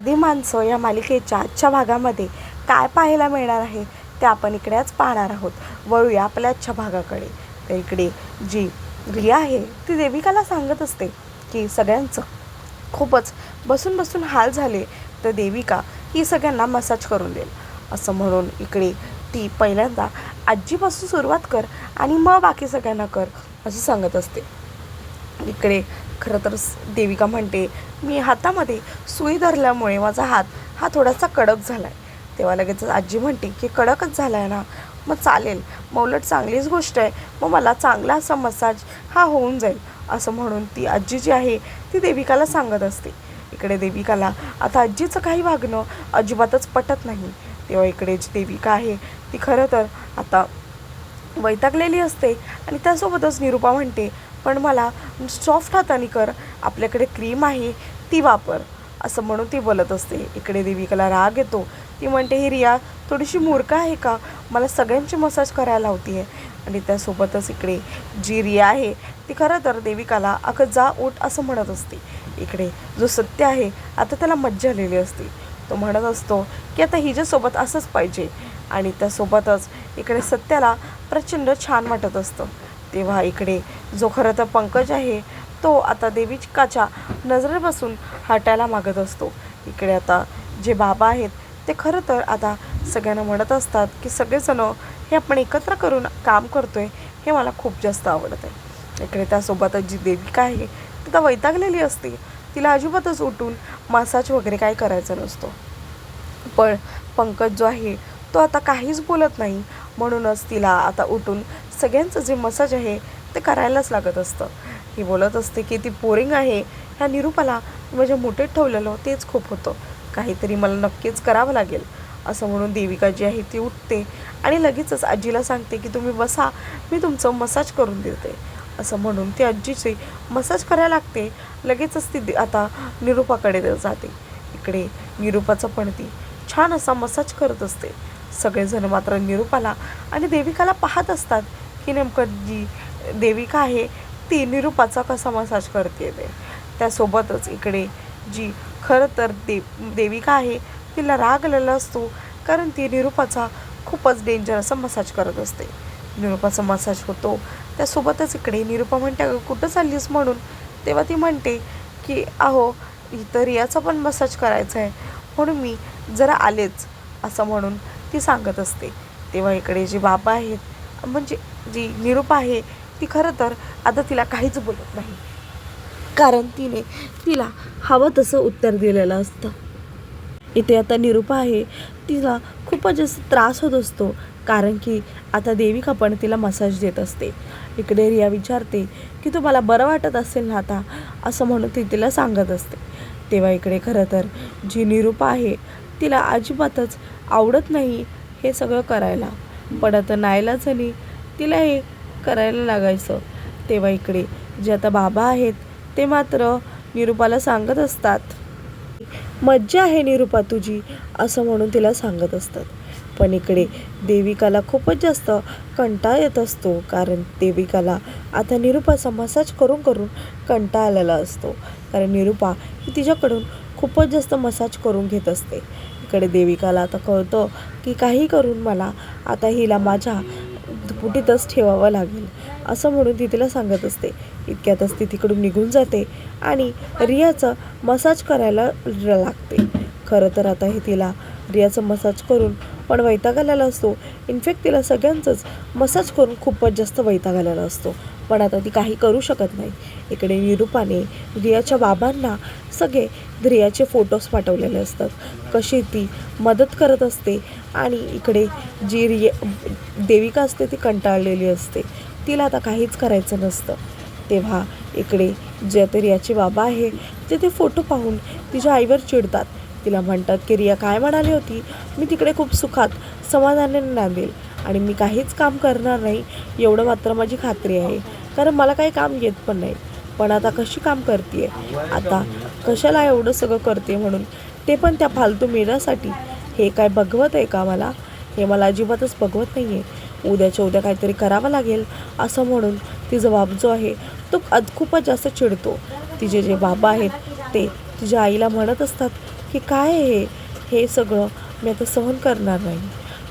आधी माणसं या मालिकेच्या आजच्या भागामध्ये काय पाहायला मिळणार आहे ते आपण इकडे आज पाहणार आहोत. वळूया आपल्या आजच्या भागाकडे. तर इकडे जी रिया आहे ती देविकाला सांगत असते की सगळ्यांचं खूपच बसून बसून हाल झाले तर देविका ही सगळ्यांना मसाज करून देईल. असं म्हणून इकडे ती पहिल्यांदा आजीपासून सुरुवात कर आणि मग बाकी सगळ्यांना कर असं सांगत असते. इकडे खरं तर देविका म्हणते मी हातामध्ये सुई धरल्यामुळे माझा हात हा थोडासा कडक झाला आहे तेव्हा लगेच आजी म्हणते की कडकच झाला आहे ना? मग चालेल. मग उलट चांगलीच गोष्ट आहे. मग मला चांगला असा मसाज हा होऊन जाईल. असं म्हणून ती आजी जी आहे ती देविकाला सांगत असते. इकडे देविकाला आता आजीचं काही वागणं अजिबातच पटत नाही. तेव्हा इकडे जी देविका आहे ती खरं तर आता वैतागलेली असते आणि त्यासोबतच निरूपा म्हणते पण मला सॉफ्ट हाताने कर. आपल्याकडे क्रीम आहे ती वापर. असं म्हणून ती बोलत असते. इकडे देविकाला राग येतो. ती म्हणते ही रिया थोडीशी मूर्ख आहे का? मला सगळ्यांची मसाज करायला होती आहे. आणि त्यासोबतच इकडे जी रिया आहे ती खरं तर देविकाला अगं जा उठ असं म्हणत असते. इकडे जो सत्य आहे आता त्याला मज्जा आलेली असते. तो म्हणत असतो की आता हिच्यासोबत असंच पाहिजे. आणि त्यासोबतच इकडे सत्याला प्रचंड छान वाटत असतं. तेव्हा इकडे. जो खरं तर पंकज आहे तो आता देविकाच्या नजरेपासून हटायला मागत असतो. इकडे आता जे बाबा आहेत ते खरं तर आता सगळ्यांना म्हणत असतात की सगळेजणं हे आपण एकत्र करून काम करतोय हे मला खूप जास्त आवडत आहे इकडे त्यासोबतच जी देविका आहे ती तर वैतागलेली असते. तिला अजिबातच उठून मसाज वगैरे काय करायचा नसतो. पण पंकज जो आहे तो आता काहीच बोलत नाही. म्हणूनच तिला आता उठून सगळ्यांचं जे मसाज आहे ते करायलाच लागत असतं. ही बोलत असते की ती पोरिंग आहे. ह्या निरूपाला माझ्या मोठेत ठेवलेलं तेच खूप होतं. काहीतरी मला नक्कीच करावं लागेल असं म्हणून देविका जी आहे ती उठते आणि लगेचच आजीला सांगते की तुम्ही बसा मी तुमचं मसाज करून देते. असं म्हणून ती आजीची मसाज करायला लागते. लगेचच ती आता निरूपाकडे जाते. इकडे निरूपाचं पण ती छान असा मसाज करत असते. सगळेजण मात्र निरूपाला आणि देविकाला पाहत असतात की नेमकं जी देविका आहे ती निरूपाचा कसा मसाज करते ते? त्यासोबतच इकडे जी खरं तर दे देविका आहे तिला राग आलेला असतो कारण ती निरूपाचा खूपच डेंजर असा मसाज करत असते. निरूपाचा मसाज होतो. त्यासोबतच इकडे निरूपा म्हणते अगं कुठं चाललीस म्हणून? तेव्हा ती म्हणते की अहो इथं रियाचा पण मसाज करायचा आहे म्हणून मी जरा आलेच असं म्हणून ती सांगत असते. तेव्हा इकडे जे बाबा आहेत म्हणजे जी निरूपा आहे ती खरं तर आता तिला काहीच बोलत नाही. कारण तिने तिला हवं तसं उत्तर दिलेलं असतं. इथे आता निरूपा आहे तिला खूपच जास्त त्रास होत असतो कारण की आता देविका पण तिला मसाज देत असते. इकडे रिया विचारते की तुम्हाला बरं वाटत असेल ना आता? असं म्हणून ती तिला सांगत असते. तेव्हा इकडे खरं तर जी निरूपा आहे तिला अजिबातच आवडत नाही हे सगळं करायला. पण आता नाईलाजाने तिला हे करायला लागायचं. तेव्हा इकडे जे आता बाबा आहेत ते मात्र निरूपाला सांगत असतात. मज्जा आहे निरूपा तुझी असं म्हणून तिला सांगत असतात. पण इकडे देविकाला खूपच जास्त कंटाळ येत असतो कारण देविकाला आता निरूपाचा मसाज करून करून कंटाळ आलेला असतो. कारण निरूपा ही तिच्याकडून खूपच जास्त मसाज करून घेत असते. इकडे देविकाला आता कळतं की काही करून मला आता हिला माझ्या कुठेतच ठेवावं लागेल असं म्हणून ती तिला सांगत असते. इतक्यातच ती तिकडून निघून जाते आणि रियाचं मसाज करायला लागते. खरं तर आता हे तिला रियाचं मसाज करून पण वैताग आलेला असतो इनफॅक्ट तिला सगळ्यांचंच मसाज करून खूपच जास्त वैताग आलेला असतो. पण आता ती काही करू शकत नाही. इकडे निरूपाने रियाच्या बाबांना सगळे रियाचे फोटोज पाठवलेले असतात. कशी ती मदत करत असते आणि इकडे जी रिया देविका असते ती कंटाळलेली असते. तिला आता काहीच करायचं नसतं. तेव्हा इकडे जे ते रियाचे बाबा आहे ते ते फोटो पाहून तिच्या आईवर चिडतात. तिला म्हणतात की रिया काय म्हणाली होती? मी तिकडे खूप सुखात समाधानाने नांदेल आणि मी काहीच काम करणार नाही. एवढं मात्र माझी खात्री आहे. कारण मला काही काम येत पण नाही. पण आता कशी काम करते आता कशाला एवढं सगळं करते म्हणून? ते पण त्या फालतू मेरासाठी हे काय बघवत आहे का मला? हे मला अजिबातच बघवत नाही आहे उद्याच्या उद्या काहीतरी करावं लागेल असं म्हणून तिचा बाप जो आहे तो अद खूपच जास्त चिडतो. तिचे जे बाबा आहेत ते तिच्या आईला म्हणत असतात की काय हे? हे सगळं मी आता सहन करणार नाही.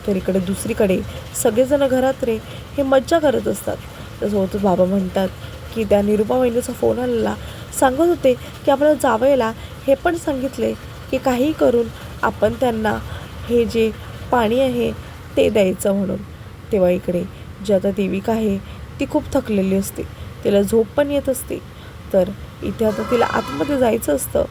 तर इकडे दुसरीकडे सगळेजण घरात रे हे मज्जा करत असतात. तसं बाबा म्हणतात की त्या निरुपा वहिनीचा फोन आलेला. सांगत होते की आपल्याला जावयाला हे पण सांगितले की काही करून आपण त्यांना हे जे पाणी आहे ते द्यायचं म्हणून. तेव्हा इकडे जी आता देविका आहे ती खूप थकलेली असते. तिला झोप पण येत असते. तर इथे आता तिला आतमध्ये जायचं असतं.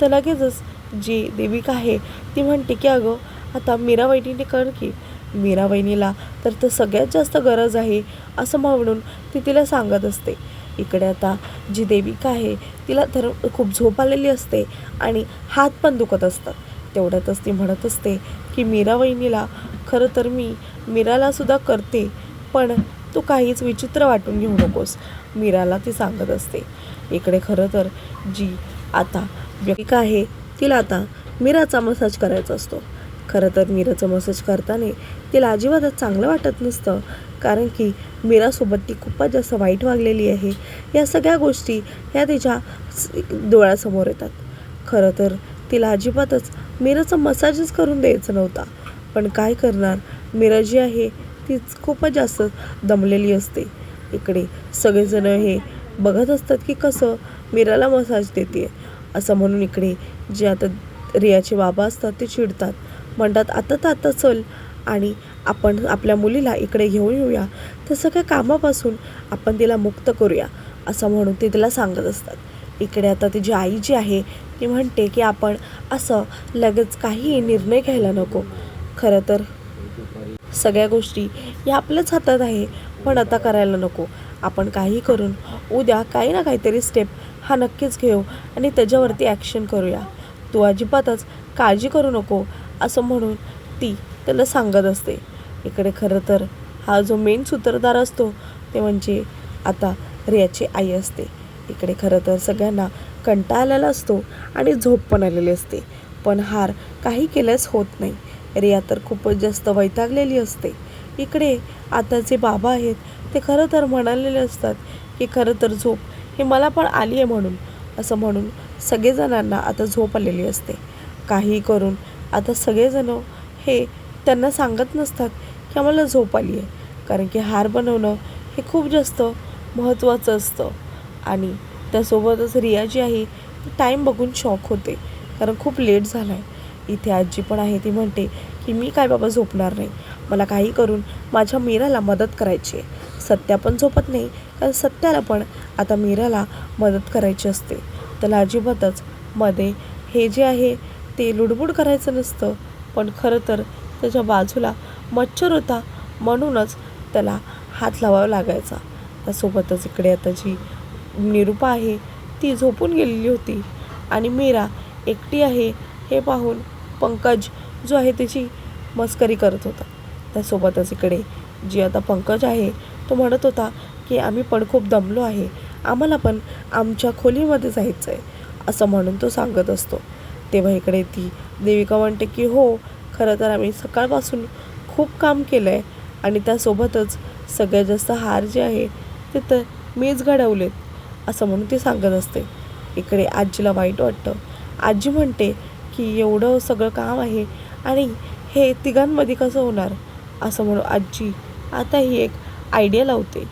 तर लगेचच जी देविका आहे ती म्हणते की अगं आता मीरा कर की मीरा वहिनीला तर तर सगळ्यात जास्त गरज आहे असं म्हणून ती तिला सांगत असते. इकडे आता जी देविका आहे तिला तर खूप झोप आलेली असते आणि हात पण दुखत असतात. तेवढ्यातच ती म्हणत असते की मीरा वहिनीला खरं तर मी मीरालासुद्धा करते पण तू काहीच विचित्र वाटून घेऊ नकोस मीराला ती सांगत असते. इकडे खरं तर जी आता व्यक्तिका आहे तिला आता मीराचा मसाज करायचा असतो. खरं तर मीराचं मसाज करताना तिला अजिबातच चांगलं वाटत नसतं. कारण की मीरासोबत ती खूपच जास्त वाईट वागलेली आहे. या सगळ्या गोष्टी ह्या तिच्या डोळ्यासमोर येतात. खरं तर तिला अजिबातच मीराचा मसाजच करून द्यायचा नव्हता. पण काय करणार? मीरा जी आहे तीच खूपच जास्त दमलेली असते. इकडे सगळेजण हे बघत असतात की कसं मीराला मसाज देते असं म्हणून इकडे जे आता रियाचे बाबा असतात ते चिडतात. म्हणतात आता तर आता चल आणि आपण आपल्या मुलीला इकडे घेऊन येऊया. तर सगळ्या कामापासून आपण तिला मुक्त करूया असं म्हणून ते तिला सांगत असतात. इकडे आता तिची आई जी आहे ती म्हणते की आपण असं लगेच काही निर्णय घ्यायला नको. खरं तर सगळ्या गोष्टी या आपल्याच हातात आहे पण आता करायला नको. आपण काही करून उद्या काही ना काहीतरी स्टेप हा नक्कीच घेऊ आणि त्याच्यावरती ॲक्शन करूया. तू अजिबातच काळजी करू नको. असं म्हणून ती त्याला सांगत असते. इकडे खरं तर हा जो मेन सूत्रधार असतो ते म्हणजे आता रियाची आई असते. इकडे खरं तर सगळ्यांना कंटाळा आलेला असतो आणि झोप पण आलेली असते. पण हार काही केल्यास होत नाही. रिया तर खूपच जास्त वैतागलेली असते. इकडे आता जे बाबा आहेत ते खरं तर म्हणालेले असतात की खरं तर झोप हे मला पण आली आहे म्हणून. असं म्हणून सगळेजणांना आता झोप आलेली असते. काही करून आता सगळेजण हे त्यांना सांगत नसतात की आम्हाला झोप आली आहे. कारण की हार बनवणं हे खूप जास्त महत्त्वाचं असतं. आणि त्यासोबतच रिया जी आहे ती टाईम बघून शॉक होते. कारण खूप लेट झाला आहे इथे आजी पण आहे ती म्हणते की मी काय बाबा झोपणार नाही. मला काही करून माझ्या मीराला मदत करायची आहे. सत्या पण झोपत नाही. कारण सत्याला पण आता मीराला मदत करायची असते. त्याला अजिबातच मध्ये हे जे आहे ते लुडबुड करायचं नसतं. पण खरं तर त्याच्या बाजूला मच्छर होता म्हणूनच त्याला हात लावावा लागायचा. त्यासोबतच इकडे आता जी निरुपा आहे ती झोपून गेलेली होती. आणि मीरा एकटी आहे हे पाहून पंकज जो आहे त्याची मस्करी करत होता. त्यासोबतच इकडे जी आता पंकज आहे तो म्हणत होता की आम्ही पण खूप दमलो आहे. आम्हाला पण आमच्या खोलीमध्ये जायचं आहे असं म्हणून तो सांगत असतो. तेव्हा इकडे ती देविका म्हणते की हो खरं तर आम्ही सकाळपासून खूप काम केलं आहे आणि त्यासोबतच सगळ्यात जास्त हार जे आहे ते तर मीच घडवलेत असं म्हणून ती सांगत असते. इकडे आजीला वाईट वाटतं. आजी म्हणते की एवढं सगळं काम आहे आणि हे तिघांमध्ये कसं होणार? असं म्हणून आजी आता ही एक आयडिया लावते.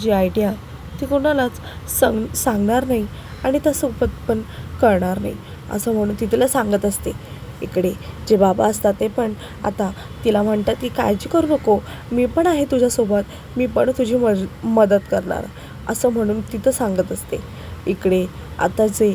जी आयडिया ती कोणालाच सांग सांगणार नाही आणि त्यासोबत पण कळणार नाही. असं म्हणून ती तिला सांगत असते. इकडे जे बाबा असतात ते पण आता तिला म्हणतात की काळजी करू नको. मी पण आहे तुझ्यासोबत. मी पण तुझी मज मदत करणार. असं म्हणून तिथं सांगत असते. इकडे आता जे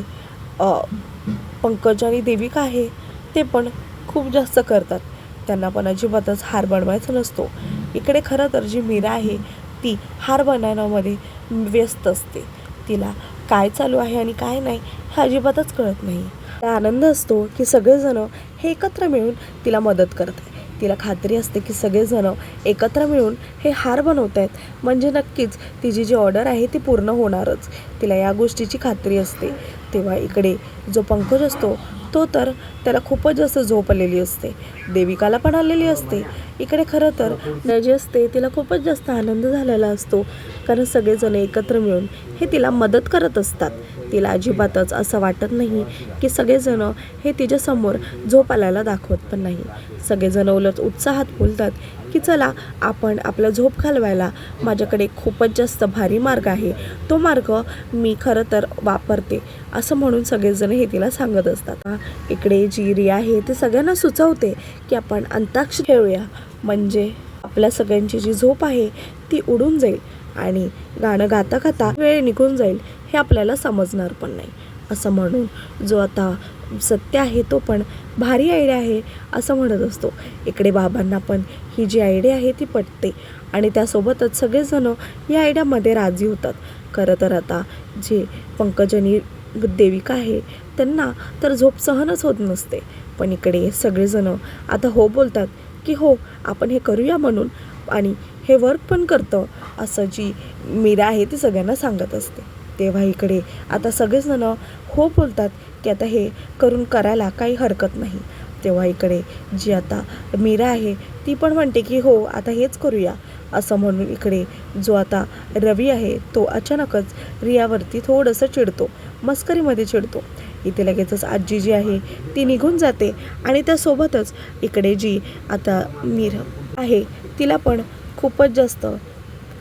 पंकज आणि देविका आहे ते पण खूप जास्त करतात. त्यांना पण अजिबातच हार बनवायचा नसतो. इकडे खरं तर जी मीरा आहे ती हार बनवण्यामध्ये व्यस्त असते. तिला काय चालू आहे आणि काय नाही हे अजिबातच कळत नाही. त्या आनंद असतो की सगळेजणं हे एकत्र मिळून तिला मदत करत तिला खात्री असते की सगळेजणं एकत्र मिळून हे हार बनवत आहेत. म्हणजे नक्कीच तिची जी ऑर्डर आहे ती पूर्ण होणारच. तिला या गोष्टीची खात्री असते. तेव्हा इकडे जो पंकज असतो तो तर त्याला खूपच जास्त झोप आलेली असते. देविकाला पण आलेली असते. इकडे खरं तर रिया जी असते तिला खूपच जास्त आनंद झालेला असतो. कारण सगळेजण एकत्र मिळून हे तिला मदत करत असतात. तिला अजिबातच असं वाटत नाही की सगळेजण हे तिच्यासमोर झोप आल्याला दाखवत पण नाही. सगळेजण उलट उत्साहात बोलतात की चला आपण आपलं झोप घालवायला माझ्याकडे खूपच जास्त भारी मार्ग आहे. तो मार्ग मी खरं तर वापरते असं म्हणून सगळेजण हे तिला सांगत असतात. इकडे जी रिया आहे ते सगळ्यांना सुचवते की आपण अंताक्षरी खेळूया. म्हणजे आपल्या सगळ्यांची जी झोप आहे ती उडून जाईल आणि गाणं गाता गाता वेळ निघून जाईल हे आपल्याला समजणार पण नाही. असं म्हणून जो आता सत्य आहे तो पण भारी आयडिया आहे असं म्हणत असतो. इकडे बाबांना पण ही जी आयडिया आहे ती पटते आणि त्यासोबतच सगळेजणं या आयडियामध्ये राजी होतात. खरं तर आता जे पंकजनी देविका आहे त्यांना तर झोप सहनच होत नसते. पण इकडे सगळेजणं आता हो बोलतात की हो आपण हे करूया म्हणून आणि हे वर्क पण करतं असं जी मीरा आहे ती सगळ्यांना सांगत असते. तेव्हा इकडे. आता सगळेजण हो बोलतात की आता हे करून करायला काही हरकत नाही. तेव्हा इकडे जी आता मीरा आहे ती पण म्हणते की हो आता हेच करूया. असं म्हणून इकडे जो आता रवी आहे तो अचानकच रियावरती थोडंसं चिडतो. मस्करीमध्ये चिडतो. इथे लगेचच आजी जी आहे ती निघून जाते आणि त्यासोबतच इकडे जी आता मीर आहे तिला पण खूपच जास्त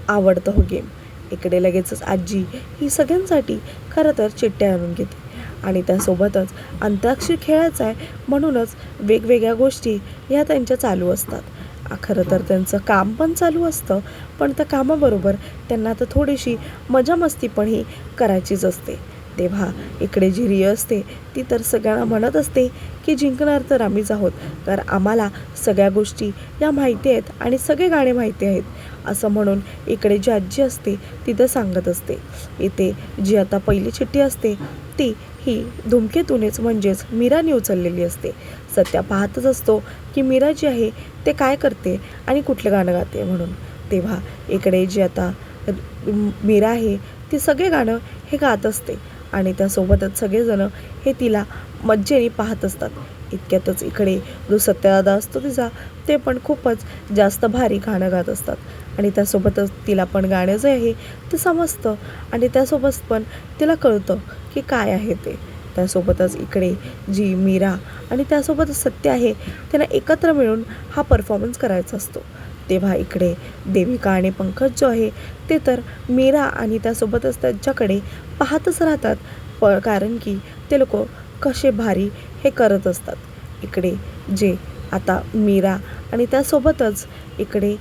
आवडतं हो गेम. इकडे लगेचच आजी ही सगळ्यांसाठी खरं तर चिठ्ठ्या आणून घेते. आणि त्यासोबतच अंताक्षरी खेळायचं आहे म्हणूनच वेगवेगळ्या गोष्टी ह्या त्यांच्या चालू असतात. खरं तर त्यांचं काम पण चालू असतं पण त्या कामाबरोबर त्यांना आता थोडीशी मजामस्ती पण ही करायचीच असते. तेव्हा इकडे जी रिय असते ती तर सगळ्यांना म्हणत असते की जिंकणार तर आम्हीच आहोत. तर आम्हाला सगळ्या गोष्टी या माहिती आहेत आणि सगळे गाणे माहिती आहेत असं म्हणून इकडे जी आजी असते ती तर सांगत असते. इथे जी आता पहिली चिठ्ठी असते ती ही धुमकेतूनच म्हणजेच मीराने उचललेली असते. सत्या पाहतच असतो की मीरा जी आहे ते काय करते आणि कुठलं गाणं गाते म्हणून. तेव्हा इकडे जी आता मीरा आहे ती सगळे गाणं हे गात असते. आणि त्यासोबतच सगळेजण हे तिला मज्जेने पाहत असतात. इतक्यातच इकडे जो सत्यदादा असतो तिचा ते पण खूपच जास्त भारी गाणं गात असतात. आणि त्यासोबतच तिला पण गाणं जे आहे ते समजतं. आणि त्यासोबत पण तिला कळतं की काय आहे ते. त्यासोबतच इकडे जी मीरा आणि त्यासोबतच सत्य आहे त्यांना एकत्र मिळून हा परफॉर्मन्स करायचा असतो. तेव्हा इकडे देविका आणि पंकज जो आहे ते तर मीरा आणि त्यासोबतच त्यांच्याकडे पाहतच राहतात प कारण की ते लोक कसे भारी हे करत असतात. इकडे जे आता मीरा आणि त्यासोबतच इकडे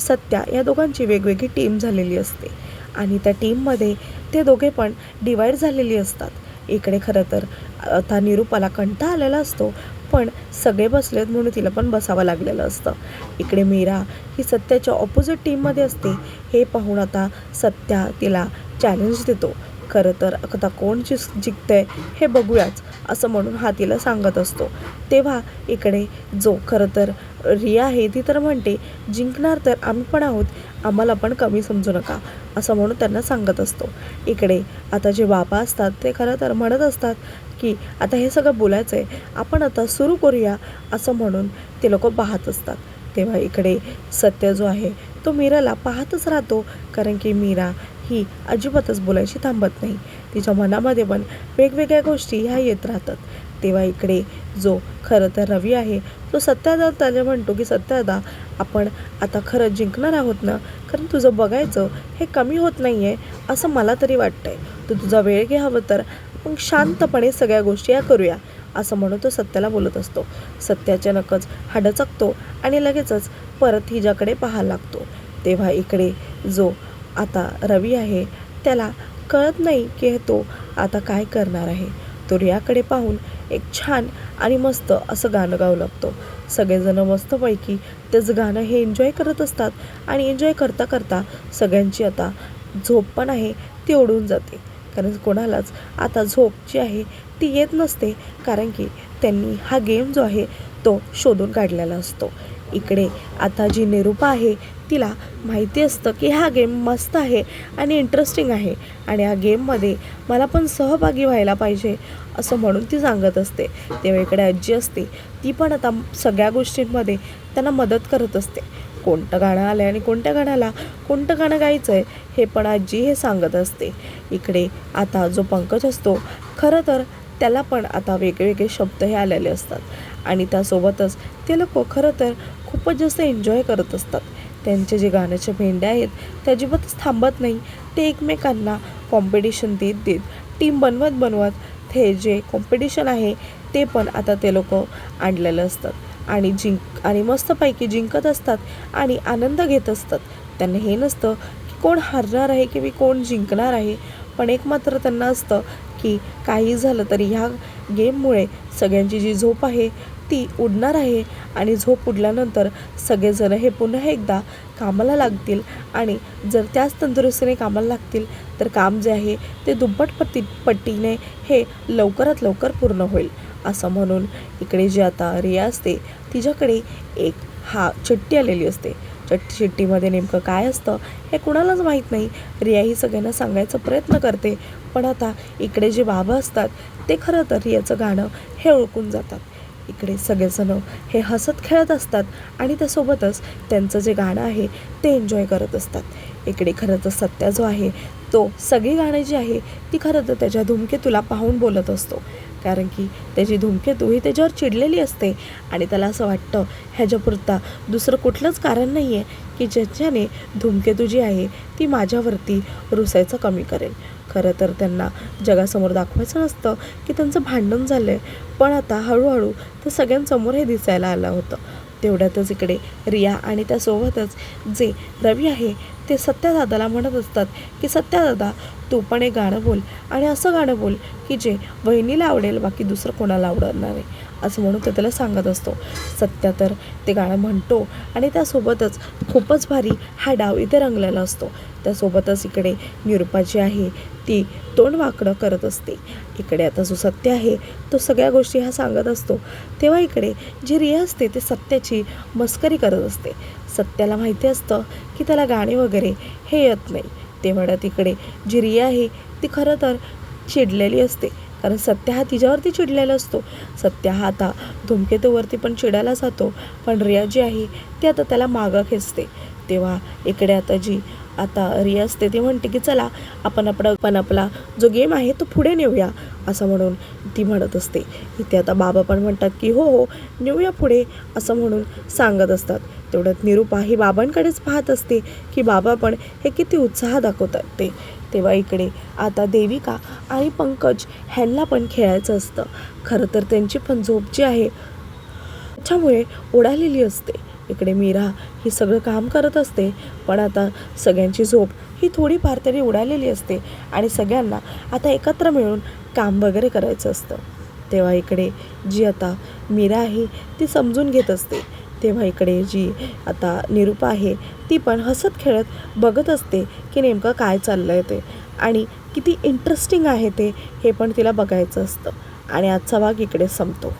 सत्या या दोघांची वेगवेगळी टीम झालेली असते. आणि त्या टीममध्ये ते दोघे पण डिवाईड झालेली असतात. इकडे खरं तर आता निरूपाला कंटा आलेला असतो पण सगळे बसलेत म्हणून तिला पण बसावं लागलेलं असतं. इकडे मीरा ही सत्याच्या ऑपोजिट टीममध्ये असते. हे पाहून आता सत्या तिला चॅलेंज देतो. खरं तर आता कोण जिस जिंकतंय हे बघूयाच असं म्हणून हा तिला सांगत असतो. तेव्हा इकडे जो खरं तर रिया आहे ती तर म्हणते जिंकणार तर आम्ही पण आहोत आम्हाला पण कमी समजू नका. असं म्हणून त्यांना सांगत असतो. इकडे आता जे बाबा असतात ते खरं तर म्हणत असतात की आता हे सगळं बोलायचं आहे आपण आता सुरू करूया असं म्हणून ते लोक पाहत असतात. तेव्हा इकडे सत्य जो आहे तो मीराला पाहतच राहतो कारण की मीरा ही अजिबातच बोलायची थांबत नाही. तिच्या मनामध्ये पण वेगवेगळ्या गोष्टी ह्या येत राहतात. तेव्हा इकडे जो खरं तर रवी आहे तो सत्यादा त्याला म्हणतो की सत्यादा आपण आता खरं जिंकणार आहोत ना? कारण तुझं बघायचं हे कमी होत नाही आहे असं मला तरी वाटतंय. तू तुझा वेळ घ्यावं तर. मग शांतपणे सगळ्या गोष्टी या करूया असं म्हणून तो सत्याला बोलत असतो. सत्याच्या नकच हाडं डचकतो आणि लगेचच परत हिच्याकडे पाहायला लागतो. तेव्हा इकडे जो आता रवी आहे त्याला कळत नाही की तो आता काय करणार आहे. तो रियाकडे पाहून एक छान आणि मस्त असं गाणं गाऊ लागतो. सगळेजण मस्तपैकी त्याचं गाणं हे एन्जॉय करत असतात आणि एन्जॉय करता करता सगळ्यांची आता झोप पण आहे ती ओढून जाते. कारण कोणालाच आता झोप जी आहे ती येत नसते कारण की त्यांनी हा गेम जो आहे तो शोधून काढलेला असतो. इकडे. आता जी निरूपा आहे तिला माहिती असतं की हा गेम मस्त आहे आणि इंटरेस्टिंग आहे. आणि या गेममध्ये मला पण सहभागी व्हायला पाहिजे असं म्हणून ती सांगत असते. तेव्हा इकडे आजी असते ती पण आता सगळ्या गोष्टींमध्ये त्यांना मदत करत असते. कोणतं गाणं आलं आहे आणि कोणत्या गाण्याला कोणतं गाणं गायचं आहे हे पण आजी हे सांगत असते. इकडे आता जो पंकज असतो खरं तर त्याला पण आता वेगवेगळे शब्द हे आलेले असतात. आणि त्यासोबतच ते लोक खरं तर खूपच जास्त एन्जॉय करत असतात. त्यांचे जे गाण्याचे भेंड्या आहेत ते अजिबातच थांबत नाही. ते एकमेकांना कॉम्पिटिशन देत देत टीम बनवत बनवत ते जे कॉम्पिटिशन आहे ते पण आता ते लोक आणलेलं असतात. आणि जिंक आणि मस्तपैकी जिंकत असतात आणि आनंद घेत असतात. त्यांना हे नसतं की कोण हरणार आहे की मी कोण जिंकणार आहे पण एक मात्र त्यांना असतं की काही झालं तरी ह्या गेममुळे सगळ्यांची जी झोप आहे ती उडणार आहे आणि झोप उडल्यानंतर सगळेजण हे पुन्हा एकदा कामाला लागतील. आणि जर त्याच तंदुरुस्तीने कामाला लागतील तर काम जे आहे ते दुप्पट पट्टी पट्टीने हे लवकरात लवकर पूर्ण होईल. असं म्हणून इकडे जी आता रिया असते तिच्याकडे एक हा चिठ्ठी आलेली असते. चट्टी चिठ्ठीमध्ये नेमकं काय असतं हे कुणालाच माहीत नाही. रिया ही सगळ्यांना सांगायचा प्रयत्न करते पण आता इकडे जे बाबा असतात ते खरं तर रियाचं गाणं हे ओळखून जातात. इकडे सगळेजण हे हसत खेळत असतात आणि त्यासोबतच त्यांचं जे गाणं आहे ते एन्जॉय करत असतात. इकडे खरं तर सत्या जो आहे तो सगळी गाणी जी आहे ती खरं तर त्याच्या धूमकेतूला पाहून बोलत असतो. कारण की त्याची धूमकेतू ही त्याच्यावर चिडलेली असते आणि त्याला असं वाटतं ह्याच्यापुरता दुसरं कुठलंच कारण नाही आहे की ज्याच्याने धूमकेतू जी आहे ती माझ्यावरती रुसायचं कमी करेल. खरं तर त्यांना जगासमोर दाखवायचं नसतं की त्यांचं भांडण झालं आहे पण आता हळूहळू ते सगळ्यांसमोर हे दिसायला आलं होतं. तेवढ्यातच इकडे रिया आणि त्यासोबतच जे रवी आहे ते सत्यादादाला म्हणत असतात की सत्यादादा तू पण एक गाणं बोल आणि असं गाणं बोल की जे वहिनीला आवडेल बाकी दुसरं कोणाला आवडणार नाही. असं म्हणून ते त्याला सांगत असतो. सत्या तर ते गाणं म्हणतो आणि त्यासोबतच खूपच भारी हा डाव इथे रंगलेला असतो. त्यासोबतच इकडे निरुपा जी आहे ती तोंड वाकडं करत असते. इकडे आता जो सत्य आहे तो सगळ्या गोष्टी हा सांगत असतो. तेव्हा इकडे जी रिया असते ते सत्याची मस्करी करत असते. सत्याला माहिती असतं की त्याला गाणे वगैरे हे येत नाही. तेवढ्या तिकडे जी रिया आहे ती खरं तर चिडलेली असते. कारण सत्य हा तिच्यावरती चिडलेला असतो. सत्य हा आता धूमकेतूवरती पण चिडायला जातो. पण रिया जी आहे ती आता त्याला मागं खेचते. तेव्हा इकडे आता जी आता रिया असते ती म्हणते की चला आपण आपला पण आपला जो गेम आहे तो पुढे नेऊया असं म्हणून ती म्हणत असते. इथे आता बाबा पण म्हणतात की हो हो नेऊया पुढे असं म्हणून सांगत असतात. तेवढ्यात निरुपा ही बाबांकडेच पाहत असते की बाबा पण हे किती उत्साह दाखवतात ते. तेव्हा इकडे आता देविका आणि पंकज ह्यांना पण खेळायचं असतं. खरं तर त्यांची पण झोप जी आहे त्याच्यामुळे उडालेली असते. इकडे मीरा ही सगळं काम करत असते. पण आता सगळ्यांची झोप ही थोडीफार तरी उडालेली असते आणि सगळ्यांना आता एकत्र मिळून काम वगैरे करायचं असतं. तेव्हा इकडे जी आता मीरा आहे ती समजून घेत असते. तेव्हा इकडे जी आता निरूपा आहे ती पण हसत खेळत बघत असते की नेमकं काय चाललं आहे ते आणि किती इंटरेस्टिंग आहे ते हे पण तिला बघायचं असतं. आणि आजचा भाग इकडे संपतो.